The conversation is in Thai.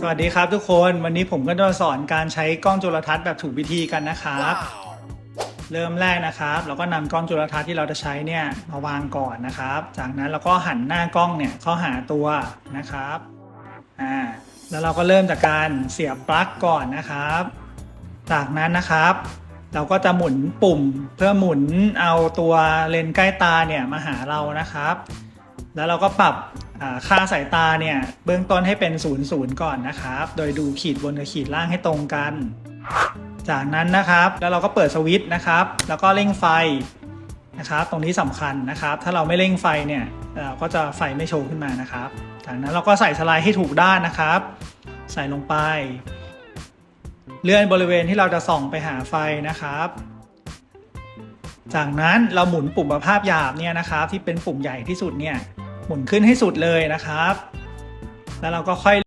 สวัสดีครับทุกคนวันนี้ผมก็จะมาสอนการใช้กล้องจุลทรรศน์แบบถูกวิธีกันนะครับ เริ่มแรกนะครับเราก็นำกล้องจุลทรรศน์ที่เราจะใช้เนี่ยมาวางก่อนนะครับ จากนั้นเราก็หันหน้ากล้องเนี่ยเข้าหาตัวนะครับอ่าแล้วเราก็เริ่มจากการเสียบปลั๊กก่อนนะครับ จากนั้นนะครับ เราก็จะหมุนปุ่มเพื่อหมุนเอาตัวเลนส์ใกล้ตาเนี่ยมาหาเรานะครับ แล้วเราก็ปรับอ่า ค่าสายตาเนี่ย เบื้องต้นให้เป็น0ูนย์ก่อนนะครับ โดยดูขีดบนกับขีดล่างให้ตรงกัน จากนั้นนะครับ แล้วเราก็เปิดสวิตช์นะครับ แล้วก็เร่งไฟนะครับ ตรงนี้สำคัญนะครับ ถ้าเราไม่เร่งไฟเนี่ยเราก็จะไฟไม่โชว์ขึ้นมานะครับ จากนั้นเราก็ใส่สไลด์ให้ถูกด้านนะครับ ใส่ลงไป เลื่อนบริเวณที่เราจะส่องไปหาไฟนะครับจากนั้นเราหมุนปุ่มประภาพหยาบเนี่ยนะครับ ที่เป็นปุ่มใหญ่ที่สุดเนี่ย หมุนขึ้นให้สุดเลยนะครับ แล้วเราก็ค่อย